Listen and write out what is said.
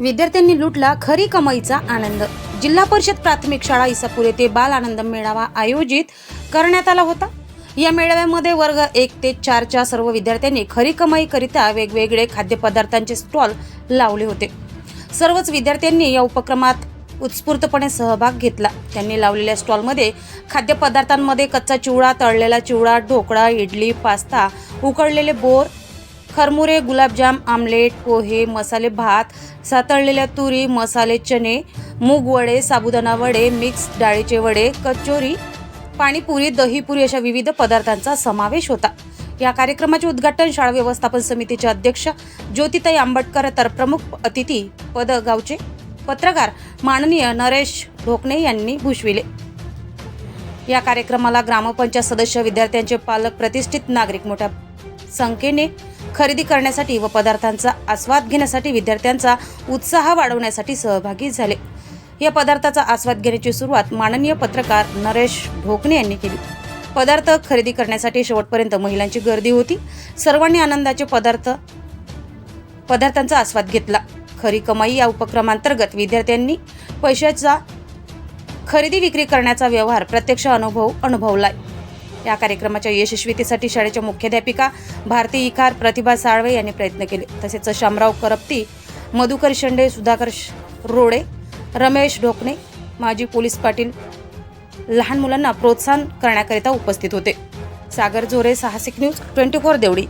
विद्यार्थ्यांनी लुटला खरी कमाईचा आनंद. जिल्हा परिषद प्राथमिक शाळा इसापूर येथे बाल आनंद मेळावा आयोजित करण्यात आला होता. या मेळाव्यामध्ये वर्ग एक ते चारच्या सर्व विद्यार्थ्यांनी खरी कमाईकरिता वेगवेगळे खाद्यपदार्थांचे स्टॉल लावले होते. सर्वच विद्यार्थ्यांनी या उपक्रमात उत्स्फूर्तपणे सहभाग घेतला. त्यांनी लावलेल्या स्टॉलमध्ये खाद्यपदार्थांमध्ये कच्चा चिवडा तळलेला चिवडा ढोकळा इडली पास्ता उकडलेले बोर खरमुरे गुलाबजाम आमलेट पोहे मसाले भात सातळलेल्या तुरी मसाले चणे मूग वडे साबुदाणा वडे मिक्स डाळीचे वडे कचोरी पाणीपुरी दहीपुरी अशा विविध पदार्थांचा समावेश होता. या कार्यक्रमाचे उद्घाटन शाळा व्यवस्थापन समितीचे अध्यक्ष ज्योतिताई आंबटकर तर प्रमुख अतिथी पद गावचे पत्रकार माननीय नरेश ढोकणे यांनी भूषविले. या कार्यक्रमाला ग्रामपंचायत सदस्य विद्यार्थ्यांचे पालक प्रतिष्ठित नागरिक मोठ्या संख्येने खरेदी करण्यासाठी व पदार्थांचा आस्वाद घेण्यासाठी विद्यार्थ्यांचा उत्साह वाढवण्यासाठी सहभागी झाले. या पदार्थाचा आस्वाद घेण्याची सुरुवात माननीय पत्रकार नरेश ढोकणे यांनी केली. पदार्थ खरेदी करण्यासाठी शेवटपर्यंत महिलांची गर्दी होती. सर्वांनी आनंदाचे पदार्थ पदार्थांचा आस्वाद घेतला. खरी कमाई या उपक्रमांतर्गत विद्यार्थ्यांनी पैशाचा खरेदी विक्री करण्याचा व्यवहार प्रत्यक्ष अनुभव अनुभवलाय. या कार्यक्रमाच्या यशस्वीतेसाठी शाळेच्या मुख्याध्यापिका भारती इखार प्रतिभा साळवे यांनी प्रयत्न केले. तसेच शामराव करप्ती मधुकर शेंडे सुधाकर रोडे रमेश ढोकणे माजी पोलीस पाटील लहान मुलांना प्रोत्साहन करण्याकरिता उपस्थित होते. सागर जोरे साहसिक न्यूज ट्वेंटी फोर देवडी.